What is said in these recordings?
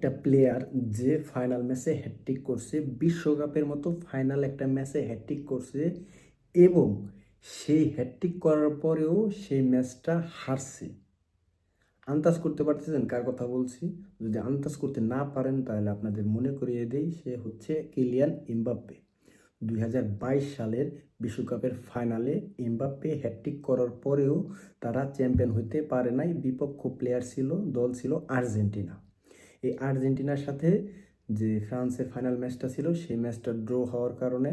একটা প্লেয়ার যে ফাইনাল ম্যাচে হ্যাট্রিক করছে, বিশ্বকাপের মতো ফাইনাল একটা ম্যাচে হ্যাট্রিক করছে এবং সেই হ্যাট্রিক করার পরেও সেই ম্যাচটা হারছে। আন্দাজ করতে পারতেছেন কার কথা বলছি? যদি আন্দাজ করতে না পারেন, তাহলে আপনাদের মনে করিয়ে দেই, সে হচ্ছে কিলিয়ান ইমবাপ্পে দুই সালের বিশ্বকাপের ফাইনালে এমবাপ্পে হ্যাট্রিক করার পরেও তারা চ্যাম্পিয়ন হতে পারে নাই, বিপক্ষ প্লেয়ার ছিল, দল ছিল আর্জেন্টিনা। এই আর্জেন্টিনার সাথে যে ফ্রান্সের ফাইনাল ম্যাচটা ছিল, সেই ম্যাচটা ড্র হওয়ার কারণে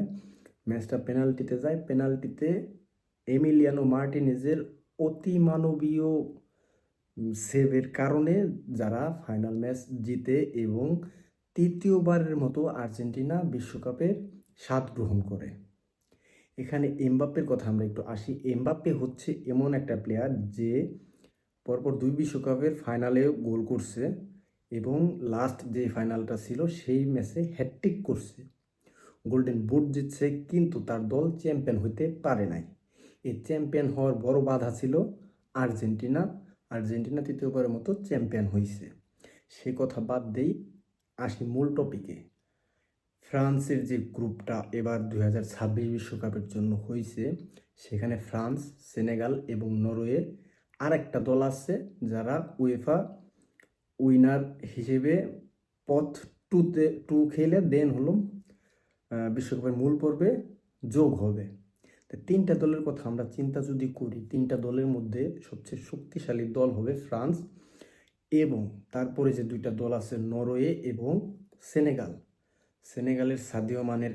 ম্যাচটা পেনাল্টিতে যায়। পেনাল্টিতে এমিলিয়ানো মার্টিনেজের অতি মানবীয় সেভের কারণে যারা ফাইনাল ম্যাচ জিতে এবং তৃতীয়বারের মতো আর্জেন্টিনা বিশ্বকাপের স্বাদ গ্রহণ করে। এখানে এমবাপ্পের কথা আমরা একটু আসি। এমবাপ্পে হচ্ছে এমন একটা প্লেয়ার যে পরপর দুই বিশ্বকাপের ফাইনালে গোল করছে। এবং লাস্ট যে ফাইনালটা ছিল, সেই ম্যাচে হ্যাট্রিক করছে। গোল্ডেন বুট জিতছে, কিন্তু তার দল চ্যাম্পিয়ন হইতে পারে নাই। এই চ্যাম্পিয়ন হওয়ার বড় বাধা ছিল আর্জেন্টিনা। আর্জেন্টিনা তৃতীয়বারের মতো চ্যাম্পিয়ন হয়েছে সে কথা বাদ দেই, আসি মূল টপিকে ফ্রান্সের যে গ্রুপটা এবার দুই হাজার ছাব্বিশ বিশ্বকাপের জন্য হয়েছে সেখানে ফ্রান্স, সেনেগাল এবং নরওয়ে আর একটা দল আছে, যারা উয়েফা উইনার হিসেবে পথ টুতে টু খেলে দেন হলো বিশ্বকাপের মূল পর্বে যোগ হবে। তিনটা দলের কথা আমরা চিন্তা যদি করি, তিনটা দলের মধ্যে সবচেয়ে শক্তিশালী দল হবে ফ্রান্স এবং তারপরে যে দুইটা দল আছে নরওয়ে এবং সেনেগাল। সেনেগালের সাদিও মানের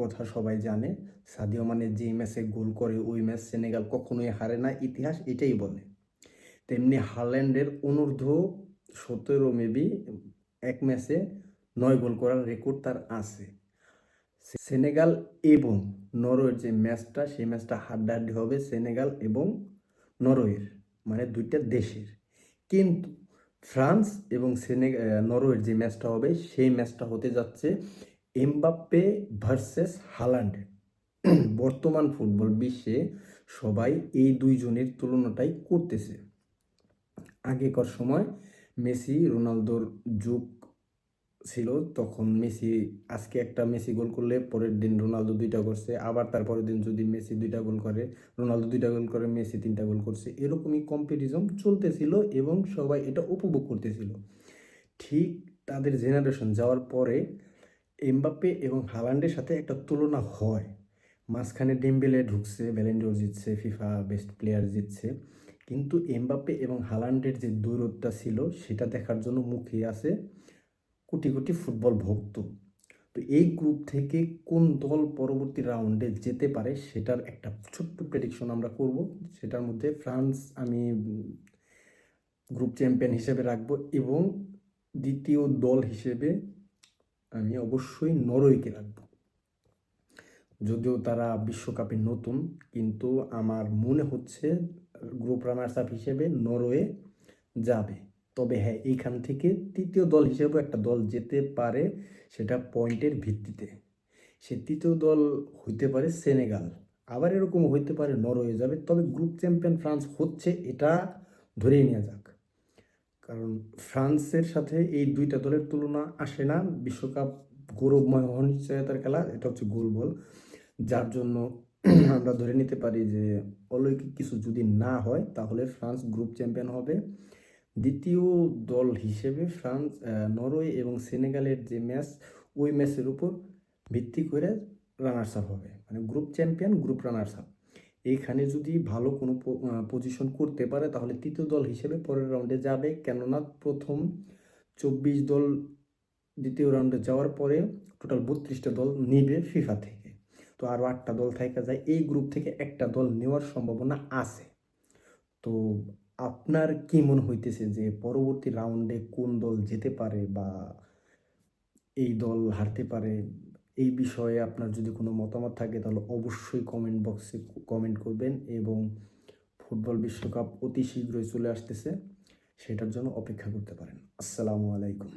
কথা সবাই জানে। সাদিও মানে যে ম্যাচে গোল করে, ওই ম্যাচ সেনেগাল কখনোই হারে না, ইতিহাস এটাই বলে। তেমনি হারল্যান্ডের অনূর্ধ্ব সতেরো মেবি এক ম্যাচে নয় গোল করার রেকর্ড তার আছে। সেনেগাল এবং নরওয়ের যে ম্যাচটা সেই ম্যাচটা হাড্ডাহাড্ডি হবে সেনেগাল এবং নরওয়ের মানে দুইটা দেশের। কিন্তু ফ্রান্স এবং সেনে নরওয়ের যে ম্যাচটা হবে, সেই ম্যাচটা হতে যাচ্ছে এমবাপ্পে ভার্সেস হালান্ড। বর্তমান ফুটবল বিশ্বে সবাই এই দুইজনের তুলনাটাই করতেছে। আগেকার সময় মেসি রোনালদোর যুগ ছিল, তখন মেসি, আজকে একটা মেসি গোল করলে পরের দিন রোনালদো দুইটা করছে, আবার তারপরের দিন যদি মেসি দুইটা গোল করে, রোনালদো দুইটা গোল করে, মেসি তিনটা গোল করছে, এরকমই কম্পিটিশন চলতেছিল এবং সবাই এটা উপভোগ করতেছিল। ঠিক তাদের জেনারেশন যাওয়ার পরে এমবাপ্পে এবং হালান্ডের সাথে একটা তুলনা হয়। মাঝখানে ডেম্বেলে ঢুকছে ব্যালেন্ডোর জিতছে ফিফা বেস্ট প্লেয়ার জিতছে। কিন্তু এমবাপ্পে এবং হালান্ডের যে দূরত্বটা ছিল, সেটা দেখার জন্য মুখে আছে কোটি কোটি ফুটবল ভক্ত। তো এই গ্রুপ থেকে কোন দল পরবর্তী রাউন্ডে যেতে পারে, সেটার একটা ছোট্ট প্রেডিকশন আমরা করব। সেটার মধ্যে ফ্রান্স আমি গ্রুপ চ্যাম্পিয়ন হিসেবে রাখব এবং দ্বিতীয় দল হিসেবে আমি অবশ্যই নরওয়েকে রাখব। যদিও তারা বিশ্বকাপে নতুন, কিন্তু আমার মনে হচ্ছে গ্রুপ রানার্স আপ হিসেবে নরওয়ে যাবে। তবে হ্যাঁ এইখান থেকে তৃতীয় দল হিসেবে একটা দল যেতে পারে সেটা পয়েন্টের ভিত্তিতে। সে তৃতীয় দল হইতে পারে সেনেগাল। আবার এরকম হইতে পারে নরওয়ে যাবে। তবে গ্রুপ চ্যাম্পিয়ন ফ্রান্স হচ্ছে এটা ধরেই নেওয়া যাক। কারণ ফ্রান্সের সাথে এই দুইটা দলের তুলনা আসে না। বিশ্বকাপ গৌরবময় অনিশ্চয়তার খেলা, এটা হচ্ছে গোল বল। যার জন্য আমরা ধরে নিতে পারি যে অলৌকিক কিছু যদি না হয়, তাহলে ফ্রান্স গ্রুপ চ্যাম্পিয়ন হবে। দ্বিতীয় দল হিসেবে ফ্রান্স নরওয়ে এবং সেনেগালের যে ম্যাচ, ওই ম্যাচের উপর ভিত্তি করে রানার্স আপ হবে। মানে group champion, group runners up এইখানে যদি ভালো কোনো পজিশন করতে পারে, তাহলে তৃতীয় দল হিসেবে পরের রাউন্ডে যাবে। কেননা প্রথম চব্বিশ দল দ্বিতীয় রাউন্ডে যাওয়ার পরে টোটাল বত্রিশটা দল নিবে ফিফা থেকে তো আরও আটটা দল থেকে যায়, এই গ্রুপ থেকে একটা দল নেওয়ার সম্ভাবনা আছে। তো আপনার কি মনে হইতেছে যে পরবর্তী রাউন্ডে কোন দল যেতে পারে বা এই দল হারতে পারে? এই বিষয়ে আপনার যদি কোনো মতামত থাকে তাহলে অবশ্যই কমেন্ট বক্সে কমেন্ট করবেন এবং ফুটবল বিশ্বকাপ অতি শীঘ্রই চলে আসতেছে, সেটার জন্য অপেক্ষা করতে পারেন। আসসালামু আলাইকুম।